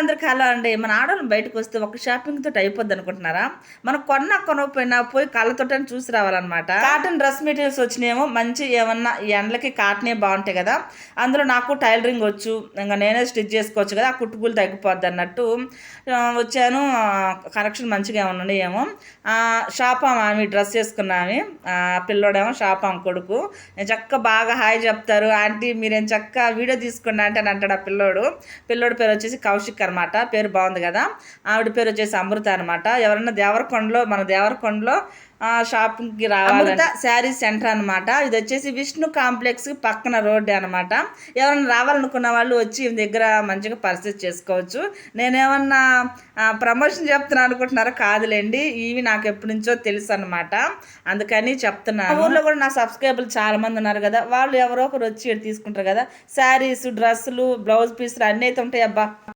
ఆడవాళ్ళందరికీ అలా అండి? మన ఆడవాళ్ళని బయటకు వస్తే ఒక షాపింగ్ తోటి అయిపోద్ది అనుకుంటున్నారా? మనం కొన్న కొనకపోయినా పోయి కళ్ళతోటని చూసి రావాలన్నమాట. కాటన్ డ్రెస్ మెటీరియల్స్ వచ్చినాయేమో మంచి ఏమన్నా ఈ ఎండలకి కాటనే బాగుంటాయి కదా. అందులో నాకు టైలరింగ్ వచ్చు ఇంకా నేనే స్టిచ్ చేసుకోవచ్చు కదా ఆ కుట్టుకులు తగ్గిపోద్ది అన్నట్టు వచ్చాను. కరెక్షన్ మంచిగా ఏమన్నా ఏమో షాప్ ఆమె. డ్రెస్ వేసుకున్నాము పిల్లోడేమో షాప్ ఆమె కొడుకు. నేను చక్క బాగా హాయ్ చెప్తారు. ఆంటీ మీరేం చక్క వీడియో తీసుకున్నా అంటే అని అంటాడు ఆ పిల్లోడు. పిల్లోడి పేరు వచ్చేసి కౌశిక్ అనమాట పేరు బాగుంది కదా. ఆవిడ పేరు వచ్చేసి అమృత అనమాట ఎవరన్నా దేవరకొండలో మన దేవరకొండలో ఆ, షాపింగ్కి రావాలి శారీ సెంటర్ అనమాట ఇది వచ్చేసి విష్ణు కాంప్లెక్స్ పక్కన రోడ్డు అనమాట ఎవరైనా రావాలనుకున్న వాళ్ళు వచ్చి ఈమె దగ్గర మంచిగా పర్చేస్ చేసుకోవచ్చు. నేనేమన్నా ప్రమోషన్ చెప్తున్నాను అనుకుంటున్నారా? కాదులేండి. ఇవి నాకు ఎప్పటి నుంచో తెలుసు అనమాట అందుకని చెప్తున్నాను. ఊర్లో కూడా నా సబ్స్క్రైబర్లు చాలా మంది ఉన్నారు కదా. వాళ్ళు ఎవరో ఒకరు వచ్చి తీసుకుంటారు కదా. శారీస్ డ్రెస్సులు బ్లౌజ్ పీసులు అన్నీ అయితే ఉంటాయి అబ్బా.